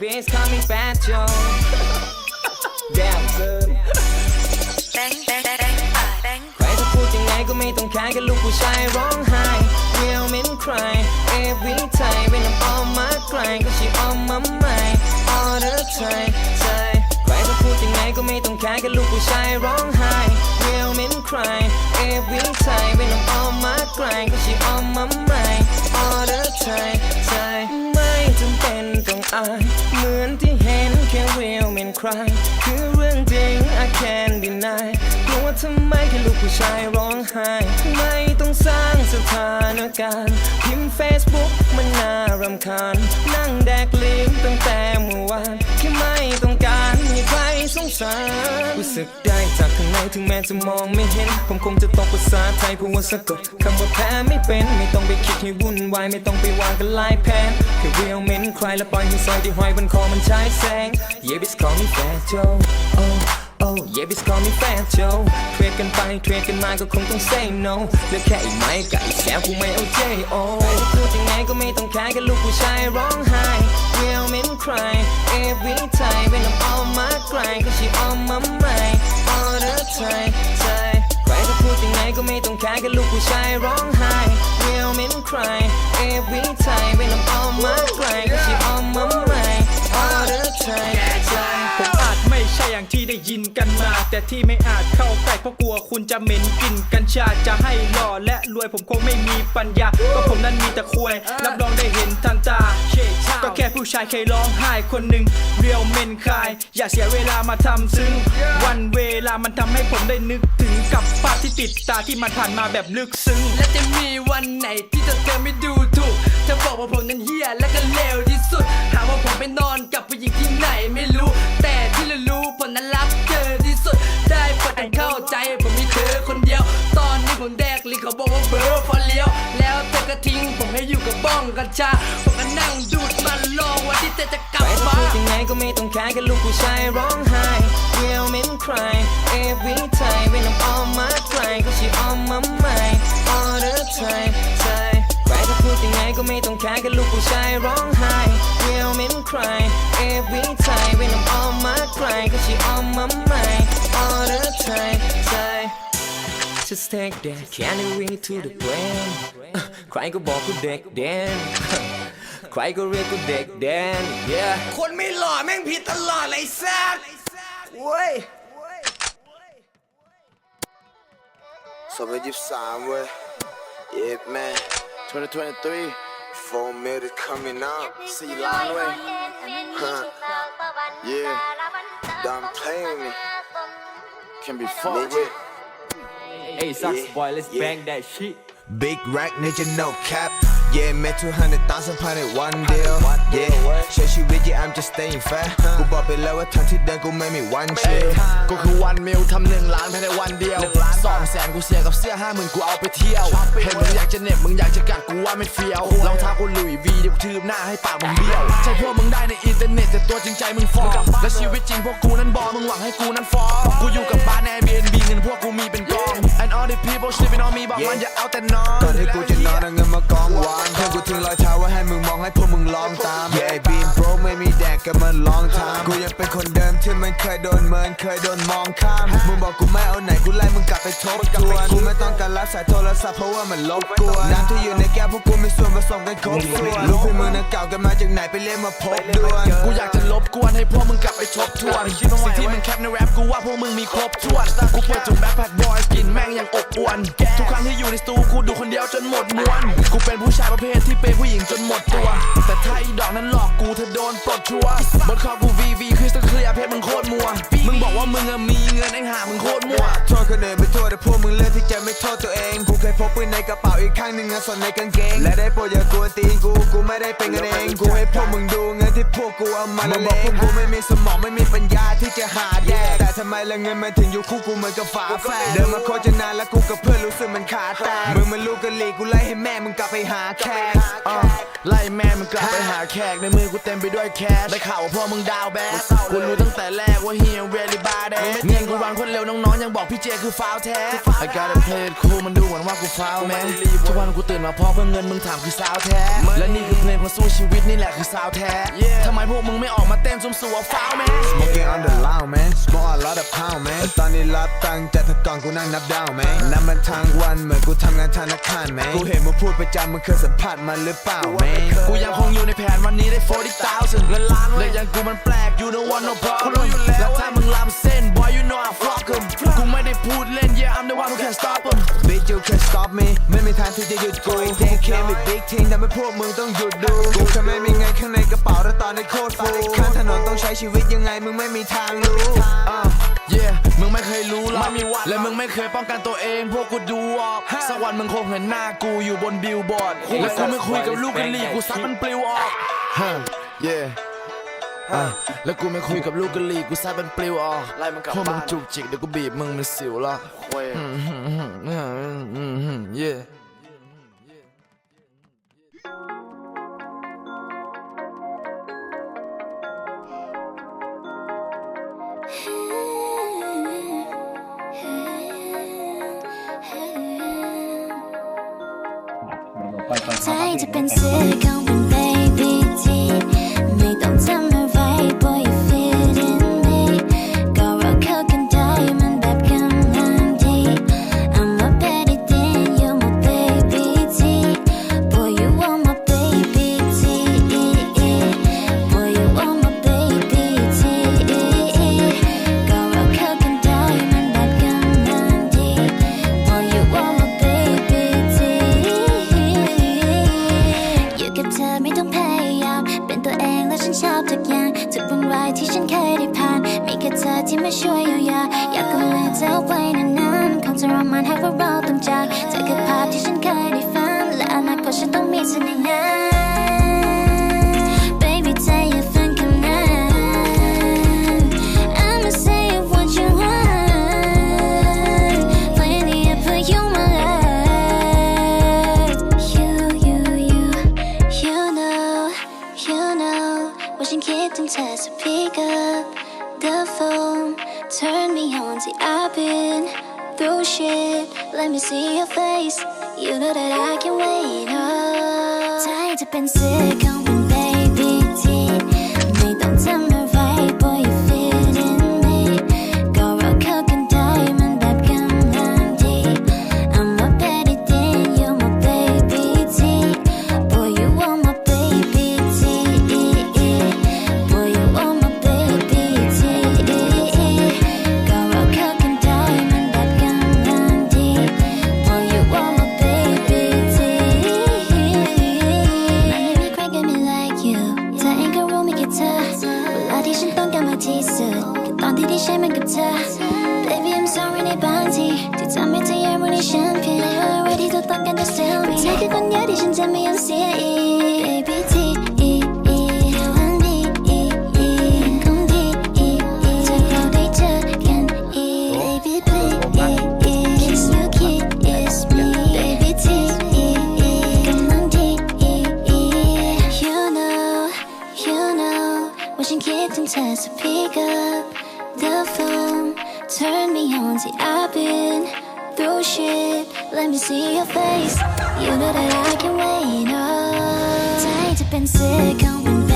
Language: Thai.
bass call me Fat Joe Damn good แบงแบงแบงแบงแบงใครจะพูดยังไงก็ไม่ต้องแคร์กับลูกผู้ชายร้องไห้ Real men cry every time when I'm on my grind ก็ she on my mind all the time ใช่ใครจะพูดยังไงก็ไม่ต้องแคร์กับลูกผู้ชายร้องไห้ Real men cry every time when I'm on my grind ก็ she on my mind all the time ใช่ไม่จำเป็นต้องอายเห มือนที่เห็นแค่ real men cry คือเรื่องจริง I can't deny ทำไมแค่ลูกผู้ชายร้องไห้ทำไมต้องสร้างสถานการณ์พิมพ์ Facebook มันน่ารำคาญ นั่งแดกลิ้นตั้งแต่เมื่อวานแค่ไม่ต้องการให้ใครสงสารรู้สึกได้จากข้างในถึงแม้จะมองไม่เห็น ผมคงจะต้องภาษาไทยเพราะว่าสะกดคำว่าแพ้ไม่เป็นไม่ต้องไปคิดให้วุ่นวายไม่ต้องไปวางกันลายแพนแค่เรียวเมนใครแล้วปล่อยให้สอยที่ห้อยบนคอมันใช้แสง Yeah bitch call me Fat Joe oh Oh yeah bitch call me Fat Joe เทรดกันไปเทรดกันมาก็คงต้อง say no เลือกแค่ไอ้ไม้กับไอ้แซมกูไม่เอา J.O. พูดยังไงก็ไม่ต้องแคร์กับลูกผู้ชายร้องไห้ Real men cry every time when I'm on my grind 'cause she on my mind all the time ใช่ใครจะพูดยังไงก็ไม่ต้องแคร์กับลูกผู้ชายร้องไห้ Real men cry every time when I'm on my grind กันมา แต่ที่ไม่อาจเข้าใกล้เพราะกลัวคุณจะเหม็นกลิ่นกัญชาจะให้หล่อและรวยผมคงไม่มีปัญญาก็ผมนั้นมีแต่ควยรับรองได้เห็นทันตาก็แค่ผู้ชายเคยร้องไห้คนหนึ่งเรียวเมนคาย อย่าเสียเวลามาทำซึ้งวันเวลามันทำให้ผมได้นึกถึงกับภาพที่ติดตาที่มันผ่านมาแบบลึกซึ้งและจะมีวันไหนที่เธอเธอไม่ดูถูกเธอบอกว่าผมนั้นเฮี้ยและก็เลวที่สุด หาว่าผมไปนอนกับผู้หญิงที่ไหนไม่ ลี้ยว แล้วเธอก็ทิ้งผมให้อยู่กับบ้องกัญชาผมก็นั่งดูดมันรอวันที่เธอจะกลับใครจะมาพูดยังไงก็ไม่ต้องแคร์กับลูกผู้ชายร้องไห้ Real men cry every time when I'm on my grind 'cause she on my mind all the time ใช่ใครจะพูดยังไงก็ไม่ต้องแคร์กับลูกผู้ชายร้องไห้ Real men cry every time when I'm on my grind 'cause she on my mind all the time ใช่ Just take that candy ring to the brain ใครก็บอกกูเด็กแดน ใครก็เรียกกูเด็กแดน yeah คนไม่หล่อแม่งผิดตลอดเลยแซ่บเว้ย สองพันยี่สิบสามเว้ย Yeah man 2023 four mil is coming out สี่ล้านเว้ย Huh. Yeah Don't play with me Can be fun nigga Hey, sucks Yeah, boy, let's yeah. bang that shit. Big rack nigga no cap Yeah man 200,000พันใน one deal Yeah ใช้ชีวิต yeah I'm just staying fat กูบอกไปแล้วว่าทางที่เดินกูไม่มี one chill ก็คือวันมิลทำหนึ่งล้านภายในวันเดียวสองแสนกูเสียกับเสื้อห้าหมื่นกูเอาไปเที่ยว เห็นมึงอยากจะเหน็บมึงอยากจะกัดกูว่าไม่เฟี้ยวรองเท้ากูหลุยวีเดี๋ยวกูทืบหน้าให้ปากมึงเบี้ยว ใช่พวกมึงได้ในอินเทอร์เน็ตแต่ตัวจริงใจมึงฟอร์และชีวิตจริงพวกกูนั้นบอมึงหวังให้กูนั้นฟอร์กูอยู่กับบ้านแอร์บีเอ็นบีเงินพวกกูมีเป็น people sleeping on me บอกมันอย่าเอาแต่นอนก่อนที่กูจะนอนเอาเงินมากองวางเพื่อนกูทิ้งรอยเท้าไว้ให้มึงมองให้พวกมึงลองตาม Yeah being broke ไม่มีแดกกันมาลองทางกูยังเป็นคนเดิมที่มันเคยโดนเมินเคยโดนมองข้าม มึงบอกกูไม่เอาไหนกูไล่มึงกลับไปทบทวนกูไม่ต้องการรับสายโทรศัพท์เพราะว่ามันลบกวนน้ำที่อยู่ในแก้วพวกกูมีส่วนผสมกันครบถ้วนลูกพี่มึงนั้นเก่ากันมาจากไหนไปเรียกมาพบด่วนกูอยากจะลบกวนให้พวกมึงกลับไปทบทวนสิ่งที่มึงแคปในแรปกูว่าพวกมึงมีครบถ้วนกูเปิดจุดแบ็คแพ็คบอยกินแม่งยัง อบอวนทุกครั้งที่อยู่ในสตูกูดูคนเดียวจนหมดมวนกูเป็นผู้ชายประเภทที่เป็นผู้หญิงจนหมดตัว แต่ถ้าอีดอกนั้นหลอกกูเธอโดนปลดชัวร์บนคอกูวีวีคือสเคลียร์เพชรมึงโคตรมัวมึงบอกว่ามึงอะมีเงินไอ้ห่ามึงโคตรมั่วโทษคนอื่นไปโทษแต่พวกมึงเลือกที่จะไม่โทษตัวเองกูเคยพกปืนในกระเป๋าอีกข้างหนึ่งเงินสดในกางเกงและได้โปรดอย่ากวนตีนกูกูไม่ได้เป็นกันเองกูให้พวกมึงดูเงินที่พวกกูเอามาละเลงพวกกูไม่มีสมองไม่มีปัญญาที่จะหาแดกแต่ทำไมละเงินมันถึงอยู่คู่กูเหมือนกับฝาแฝดเดินมาโคจรนานแล้วกูกับเพื่อนรู้สึกมันขาดแต่มึงมันลูกกะลีกูไล่ให้แม่มึงกลับไปหาแคสไล่แม่มึงกลับไปหาแขกในมือกูเต็มไปด้วยแคชได้ข่าวว่าพ่อมึงดาวแบสกูรู้ตั้งแต่แรกว่าเฮียเวลิบาเดเงินกูวันคนเร็วน้องๆยังบอกพี่เจคือฟาวแท้ I gotta play it cool มันดูเหมือนว่ากูฟาวแมนทุกวันกูตื่นมาเพราะเพื่อเงินมึงถามคือสาวแท้ และนี่คือเพลงคนสู้ชีวิตนี่แหละคือสาวแท้ ทำไมพวกมึงไม่ออกมาเต้นซุ่มสัวฟาวแมน Smoking on the loud man Smoke a lot of pound man ตอนนี้รับตังค์จากแต่ก่อนกูนั่งนับดาว man นั่นมันทางวันเหมือนกูทำงานธนาคาร man กูเห็นมึงพูดประจำมึงเคยสัมผัสมันหรือเปล่า man กูยังคงอยู่ในแผนวันนี้ได้40,000เงินล้านเลยยังกูมันแปลก you don't want no problem แล้วถ้ามึงลำเส้น boy you know I fuck 'em กูไม่ได้พูดเล่น yeah I'm the one who can stop 'em Bitch you can stop me ไม่มีทางที่จะหยุดกู Take care with big team ทำให้พวกมึงต้องหยุดดูกูแค่ไม่มีเงินข้างในกระเป๋าแต่ตอนนี้โคตรฟูข้างถนนต้องใช้ชีวิตยังไงมึงไม่มีทางรู้อะ yeah มึงไม่เคยรู้หรอกและมึงไม่เคยป้องกันตัวเอง พวกกูดูออกสักวันมึงคงเห็นหน้ากูอยู่บนบิลบอร์ดและกูไม่คุยกับลูกกะลีกูซัดมันปลิวออก huh yeah อะแล้วกูไม่คุยกับลูกกะลีกูซัดมันปลิวออกพวกมึงจุกจิกเดี๋ยวกูบีบมึงเป็นสิวละอืมอืมอืมอืมอืม yeah ใจจะ ที่มาช่วยเยียวยาอยากกำลังเธอไว้นานๆคงจะรอมันให้ว่าเราต้องจากเธอคือภาพที่ฉันเคยได้ you know that I can wait oh ใจจะ 시험에 Baby I'm sorry 내 반지. 뒷담에 태열문이 샴페인. Already 더 당겨 just tell me 자그건 열이 신잠이 I'm seeing Baby I've been through shit. Let me see your face. You know that I can wait. Oh, sick.